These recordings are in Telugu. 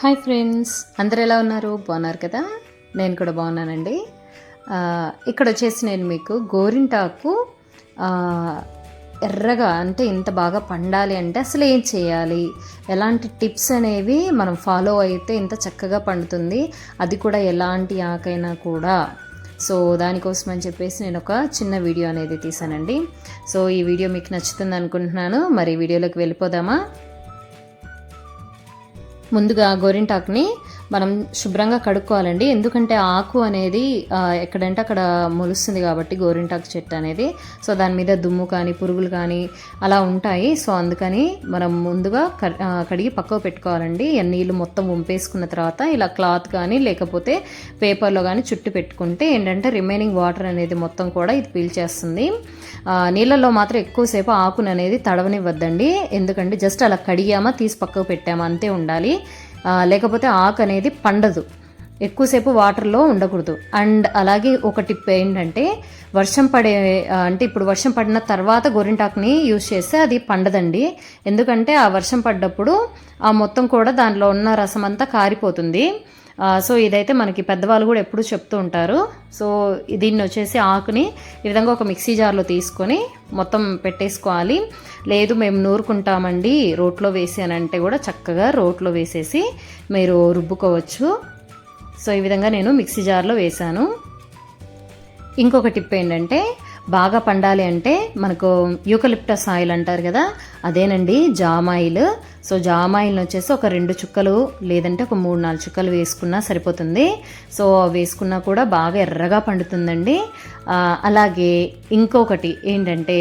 హాయ్ ఫ్రెండ్స్ అందరు ఎలా ఉన్నారు? బాగున్నారు కదా? నేను కూడా బాగున్నానండి. ఇక్కడ వచ్చేసి నేను మీకు గోరింటాకు ఎర్రగా అంటే ఇంత బాగా పండాలి అంటే అసలు ఏం చేయాలి? ఎలాంటి టిప్స్ అనేవి మనం ఫాలో అయితే ఇంత చక్కగా పండుతుంది. అది కూడా ఎలాంటి ఆకైనా కూడా. సో దానికోసం అని చెప్పేసి నేను ఒక చిన్న వీడియో అనేది తీసానండి. సో ఈ వీడియో మీకు నచ్చుతుంది అనుకుంటున్నాను. మరి వీడియోలోకి వెళ్ళిపోదామా? ముందుగా గోరింటాకుని మనం శుభ్రంగా కడుక్కోవాలండి. ఎందుకంటే ఆకు అనేది ఎక్కడంటే అక్కడ మొలుస్తుంది కాబట్టి గోరింటాకు చెట్టు అనేది. సో దాని మీద దుమ్ము కానీ పురుగులు కానీ అలా ఉంటాయి. సో అందుకని మనం ముందుగా కడిగి పక్కకు పెట్టుకోవాలండి. నీళ్ళు మొత్తం వంపేసుకున్న తర్వాత ఇలా క్లాత్ కానీ లేకపోతే పేపర్లో కానీ చుట్టి పెట్టుకుంటే ఏంటంటే రిమైనింగ్ వాటర్ అనేది మొత్తం కూడా ఇది పీల్చేస్తుంది. నీళ్ళలో నీళ్ళల్లో మాత్రం ఎక్కువసేపు ఆకును అనేది తడవనివ్వద్దండి. ఎందుకంటే జస్ట్ అలా కడిగామా తీసి పక్కకు పెట్టామా అంతే ఉండాలి. లేకపోతే ఆకు అనేది పండదు. ఎక్కువసేపు వాటర్లో ఉండకూడదు. అండ్ అలాగే ఒక టిప్ ఏంటంటే వర్షం పడే అంటే ఇప్పుడు వర్షం పడిన తర్వాత గోరింటాకుని యూజ్ చేస్తే అది పండదండి. ఎందుకంటే ఆ వర్షం పడ్డప్పుడు ఆ మొత్తం కూడా దానిలో ఉన్న రసం అంతా కారిపోతుంది. సో ఇదైతే మనకి పెద్దవాళ్ళు కూడా ఎప్పుడూ చెప్తూ ఉంటారు. సో దీన్ని వచ్చేసి ఆకుని ఈ విధంగా ఒక మిక్సీ జార్లో తీసుకొని మొత్తం పెట్టేసుకోవాలి. లేదు మేము నూరుకుంటామండి రోట్లో వేసి అని అంటే కూడా చక్కగా రోట్లో వేసేసి మీరు రుబ్బుకోవచ్చు. సో ఈ విధంగా నేను మిక్సీ జార్లో వేశాను. ఇంకొక టిప్ ఏంటంటే బాగా పండాలి అంటే మనకు యూకలిప్టస్ ఆయిల్ అంటారు కదా అదేనండి jam oil so jam oil వచ్చేసి ఒక రెండు చుక్కలు లేదంటే ఒక మూడు నాలుగు చుక్కలు వేసుకున్నా సరిపోతుంది. సో వేసుకున్నా కూడా బాగా ఎర్రగా పండుతుందండి. అలాగే ఇంకొకటి ఏంటంటే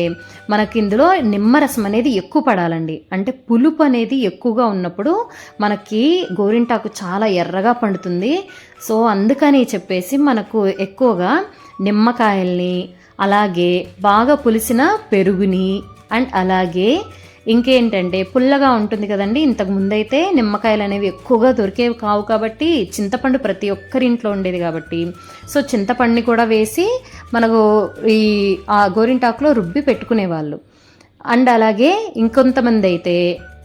మనకి ఇందులో నిమ్మరసం అనేది ఎక్కువ పడాలండి. అంటే పులుపు అనేది ఎక్కువగా ఉన్నప్పుడు మనకి గోరింటాకు చాలా ఎర్రగా పండుతుంది. సో అందుకని చెప్పేసి మనకు ఎక్కువగా నిమ్మకాయల్ని అలాగే బాగా పులిసిన పెరుగుని అండ్ అలాగే ఇంకేంటంటే పుల్లగా ఉంటుంది కదండి. ఇంతకు ముందైతే నిమ్మకాయలు అనేవి ఎక్కువగా దొరికేవి కావు కాబట్టి చింతపండు ప్రతి ఒక్కరి ఇంట్లో ఉండేది కాబట్టి. సో చింతపండుని కూడా వేసి మనకు ఈ ఆ గోరింటాకులో రుబ్బి పెట్టుకునేవాళ్ళు. అండ్ అలాగే ఇంకొంతమంది అయితే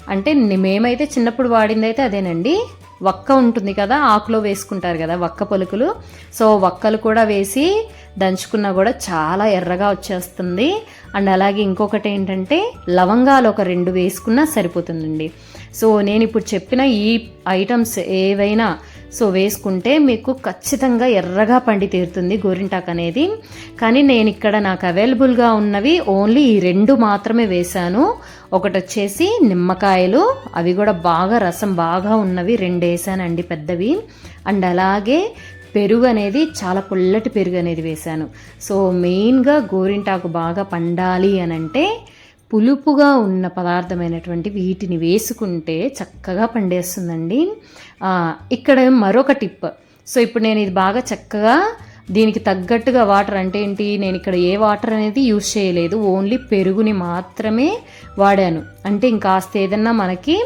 అంటే మేమైతే చిన్నప్పుడు వాడింది అయితే అదేనండి. వక్క ఉంటుంది కదా ఆకులో వేసుకుంటారు కదా వక్క పలుకులు. సో వక్కలు కూడా వేసి దంచుకున్నా కూడా చాలా ఎర్రగా వచ్చేస్తుంది. అండ్ అలాగే ఇంకొకటి ఏంటంటే లవంగాలు ఒక రెండు వేసుకున్నా సరిపోతుందండి. సో నేను ఇప్పుడు చెప్పిన ఈ ఐటమ్స్ ఏవైనా సో వేసుకుంటే మీకు ఖచ్చితంగా ఎర్రగా పండి తీరుతుంది గోరింటాక్ అనేది. కానీ నేను ఇక్కడ నాకు అవైలబుల్గా ఉన్నవి ఓన్లీ ఈ రెండు మాత్రమే వేశాను. ఒకటి వచ్చేసి నిమ్మకాయలు అవి కూడా బాగా రసం బాగా ఉన్నవి రెండు వేసానండి పెద్దవి. అండ్ అలాగే పెరుగు అనేది చాలా పుల్లటి పెరుగు అనేది వేశాను. సో మెయిన్గా గోరింటాకు బాగా పండాలి అని అంటే పులుపుగా ఉన్న పదార్థమైనటువంటి వీటిని వేసుకుంటే చక్కగా పండేస్తుందండి. ఇక్కడ మరొక టిప్. సో ఇప్పుడు నేను ఇది బాగా చక్కగా దీనికి తగ్గట్టుగా వాటర్ అంటే ఏంటి? నేను ఇక్కడ ఏ వాటర్ అనేది యూజ్ చేయలేదు. ఓన్లీ పెరుగుని మాత్రమే వాడాను. అంటే ఇంకాస్త ఏదన్నా మనకి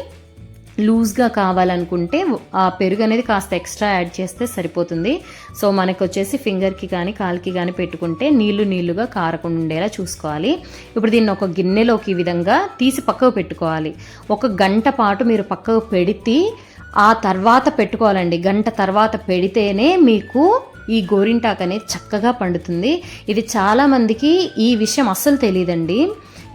లూజ్గా కావాలనుకుంటే ఆ పెరుగు అనేది కాస్త ఎక్స్ట్రా యాడ్ చేస్తే సరిపోతుంది. సో మనకు వచ్చేసి ఫింగర్కి కానీ కాలుకి కానీ పెట్టుకుంటే నీళ్ళు నీళ్ళుగా కారకుండా ఉండేలా చూసుకోవాలి. ఇప్పుడు దీన్ని ఒక గిన్నెలోకి ఈ విధంగా తీసి పక్కకు పెట్టుకోవాలి. ఒక గంట పాటు మీరు పక్కకు పెడితే ఆ తర్వాత పెట్టుకోవాలండి. గంట తర్వాత పెడితేనే మీకు ఈ గోరింటాకు అనేది చక్కగా పండుతుంది. ఇది చాలామందికి ఈ విషయం అస్సలు తెలియదండి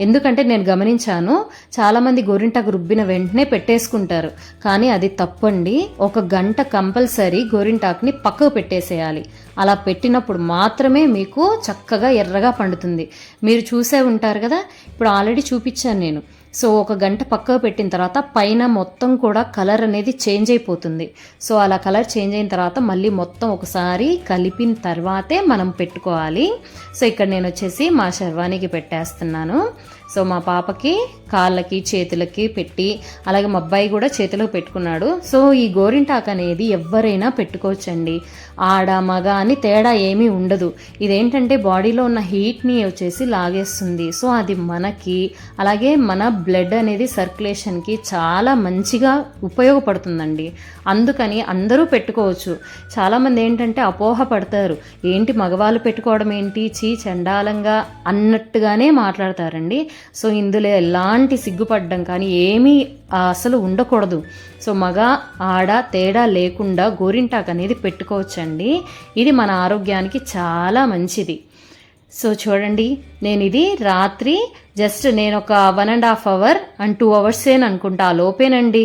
ఎందుకంటే నేను గమనించాను చాలామంది గోరింటాకు రుబ్బిన వెంటనే పెట్టేసుకుంటారు. కానీ అది తప్పండి. ఒక గంట కంపల్సరీ గోరింటాకుని పక్కకు పెట్టేసేయాలి. అలా పెట్టినప్పుడు మాత్రమే మీకు చక్కగా ఎర్రగా పండుతుంది. మీరు చూసే ఉంటారు కదా? ఇప్పుడు ఆల్రెడీ చూపించాను నేను. సో ఒక గంట పక్కకు పెట్టిన తర్వాత పైన మొత్తం కూడా కలర్ అనేది చేంజ్ అయిపోతుంది. సో అలా కలర్ చేంజ్ అయిన తర్వాత మళ్ళీ మొత్తం ఒకసారి కలిపిన తర్వాతే మనం పెట్టుకోవాలి. సో ఇక్కడ నేను వచ్చేసి మా శర్వానికి పెట్టేస్తున్నాను. సో మా పాపకి కాళ్ళకి చేతులకి పెట్టి అలాగే మా అబ్బాయి కూడా చేతిలో పెట్టుకున్నాడు. సో ఈ గోరింటాక్ అనేది ఎవరైనా పెట్టుకోవచ్చండి. ఆడ మగ అని తేడా ఏమీ ఉండదు. ఇదేంటంటే బాడీలో ఉన్న హీట్ని వచ్చేసి లాగేస్తుంది. సో అది మనకి అలాగే మన బ్లడ్ అనేది సర్క్యులేషన్కి చాలా మంచిగా ఉపయోగపడుతుందండి. అందుకని అందరూ పెట్టుకోవచ్చు. చాలామంది ఏంటంటే అపోహ పడతారు. ఏంటి మగవాళ్ళు పెట్టుకోవడం ఏంటి? చీ చండాలంగా అన్నట్టుగానే మాట్లాడతారండి. సో ఇందులో ఎలాంటి సిగ్గుపడడం కానీ ఏమీ అసలు ఉండకూడదు. సో మగ ఆడ తేడా లేకుండా గోరింటాకు అనేది పెట్టుకోవచ్చండి. ఇది మన ఆరోగ్యానికి చాలా మంచిది. సో చూడండి నేను ఇది రాత్రి జస్ట్ నేను ఒక one and half hour and two అవర్సేననుకుంటా ఆ లోపేనండి.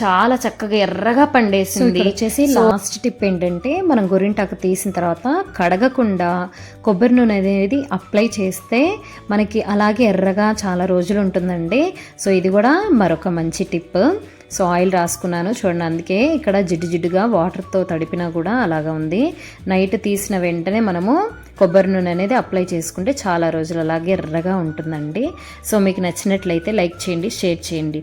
చాలా చక్కగా ఎర్రగా పండేసింది. వచ్చేసి లాస్ట్ టిప్ ఏంటంటే మనం గొరింటాకు తీసిన తర్వాత కడగకుండా కొబ్బరి నూనె అనేది అప్లై చేస్తే మనకి అలాగే ఎర్రగా చాలా రోజులు ఉంటుందండి. సో ఇది కూడా మరొక మంచి టిప్ సో ఆయిల్ రాసుకున్నాను చూడండి అందుకే ఇక్కడ జిడ్డు జిడ్డుగా వాటర్తో తడిపినా కూడా అలాగా ఉంది. నైట్ తీసిన వెంటనే మనము కొబ్బరి నూనె అనేది అప్లై చేసుకుంటే చాలా రోజులు అలాగే ఎర్రగా ఉంటుందండి. సో మీకు నచ్చినట్లయితే లైక్ చేయండి షేర్ చేయండి.